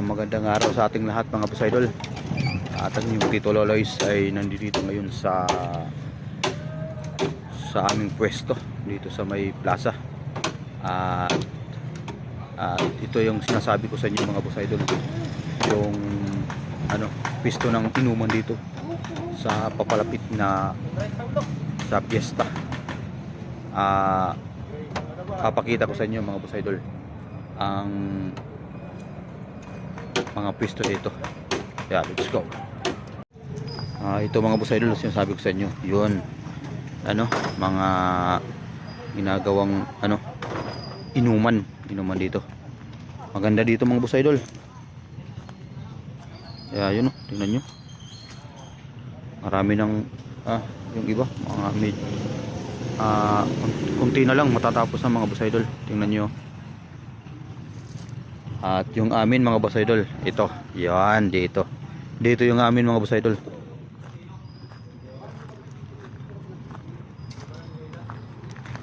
Magandang araw sa ating lahat mga boss idol. At ang yung Tito Loloys ay nandito ngayon sa sa aming pwesto dito sa may plaza. At at ito yung sinasabi ko sa inyo mga boss idol. Yung ano, pwesto ng inuman dito sa papalapit na sa piyesta. Ah, papakita ko sa inyo mga boss idol ang mga pwesto dito. Yeah, let's go. Ah, ito mga boss idol, sinasabi ko sa inyo, yun. Ano, mga ginagawang ano inuman, inuman dito. Maganda dito mga boss idol. Kaya yun, oh, tingnan nyo. Marami ng ah, yung iba, mga mid ah, kunti na lang matatapos na mga boss idol. Tingnan nyo. At yung amin mga boss idol, ito. Yan, dito. Dito yung amin mga boss idol.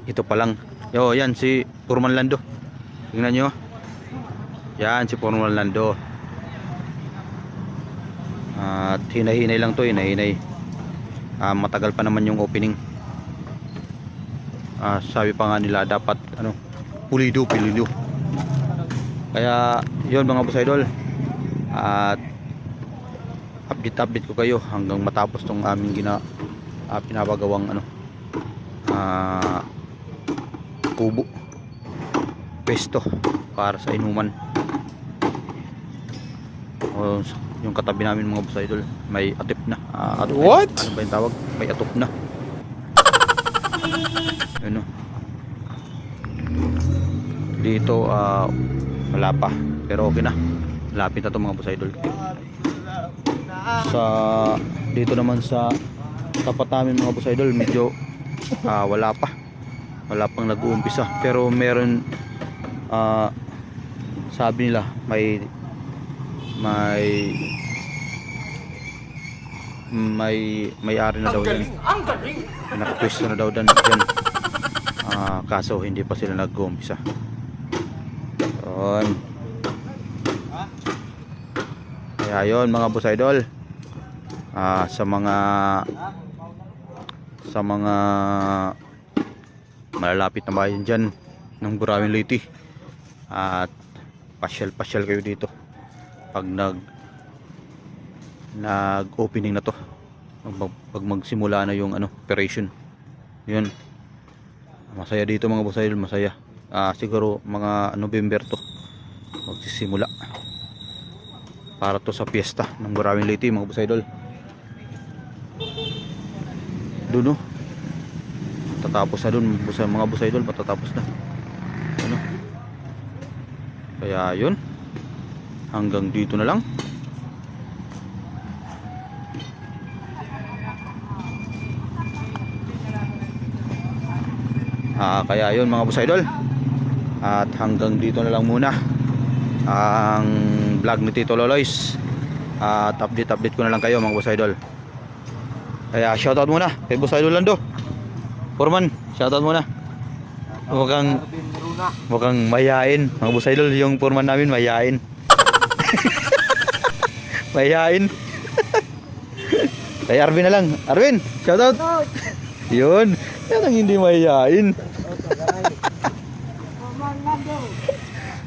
Ito pa lang. Yo, yan si Purman Lando. Tingnan nyo. Yan si Purman Lando. At hinay-hinay lang to, hinay-hinay. Ah, matagal pa naman yung opening. Ah, sabi pa nga nila dapat ano, pulido, pulido. Kaya yun mga boss idol. At update update ko kayo hanggang matapos tong aming gina uh, pinapagawang ano ah kubo pesto para sa inuman. O, yung katabi namin mga boss idol may atip na. Ah, atip, What? Ano ba yung tawag? May atop na. Ano? Dito ah wala pa. Pero okay na. Lapit na to mga boss idol. Sa dito naman sa tapat namin mga boss idol medyo ah, wala pa. Wala pang nag-uumpisa. Pero meron ah, sabi nila may may may may ari na daw yan. Nakapwesto na daw dan dyan. Ah, kaso hindi pa sila nag-uumpisa yun. Kaya yun mga boss idol. Ah, sa mga sa mga malalapit na bayan dyan ng Burawin Leyte. At pasyal-pasyal kayo dito pag nag nag opening na to. Pag, pag magsimula na yung ano operation. Yun. Masaya dito mga boss idol masaya ah, siguro mga November to. Magsisimula. Para to sa piyesta ng Burawin Leyte mga boss idol. Doon no tatapos na doon busa mga boss idol matatapos na. Ano? Kaya yun. Hanggang dito na lang. Ah, kaya yun mga boss idol. At hanggang dito na lang muna ang vlog ni Tito Loloys. At update update ko na lang kayo mga boss idol. Kaya shoutout muna kay boss idol Lando. Foreman, shoutout muna. Huwag kang mayain mga boss idol yung foreman namin mayain. mayain. kay Arvin na lang. Arvin, shoutout. Yun. Yan ang hindi mahihain.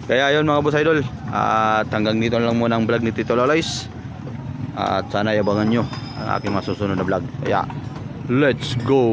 Kaya yun mga boss idol. At hanggang dito lang muna ang vlog ni Tito Loloys. At sana yabangan nyo ang aking masusunod na vlog. Kaya, let's go!